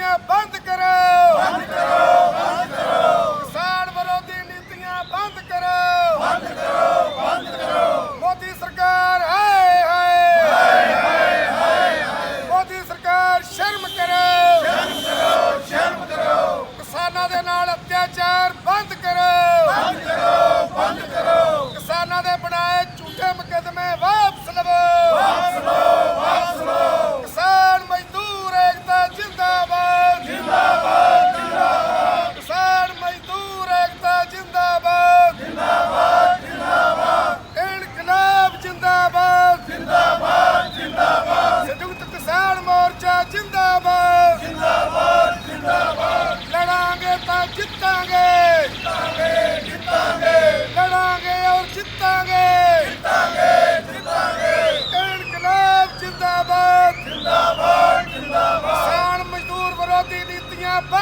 Up. Oh,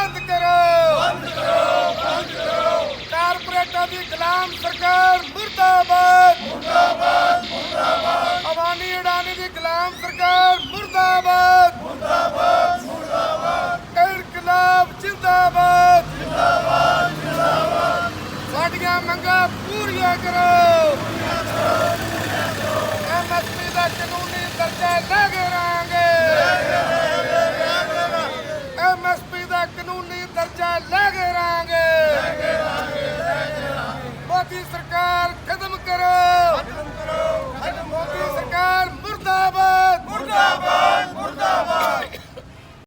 ਬੰਦ ਕਰੋ। ਬੰਦ ਕਰੋ ਬੰਦ ਕਰੋ। ਕਾਰਪੋਰੇਟਾਂ ਦੀ ਗੁਲਾਮ ਸਰਕਾਰ ਮੁਰਦਾਬਾਦ। ਮੁਰਦਾਬਾਦ ਮੁਰਦਾਬਾਦ। ਅਵਾਨੀ ਅਡਾਨੀ ਦੀ ਗੁਲਾਮ ਸਰਕਾਰ ਮੁਰਦਾਬਾਦ। ਮੁਰਦਾਬਾਦ ਮੁਰਦਾਬਾਦ। ਇਨਕਲਾਬ ਜਿੰਦਾਬਾਦ। ਜਿੰਦਾਬਾਦ ਜਿੰਦਾਬਾਦ। ਸਾਡੀਆਂ ਮੰਗਾਂ ਪੂਰੀਆਂ ਕਰੋ। ਪੂਰੀਆਂ ਕਰੋ। ਸਰਕਾਰ ਖਤਮ ਕਰੋ।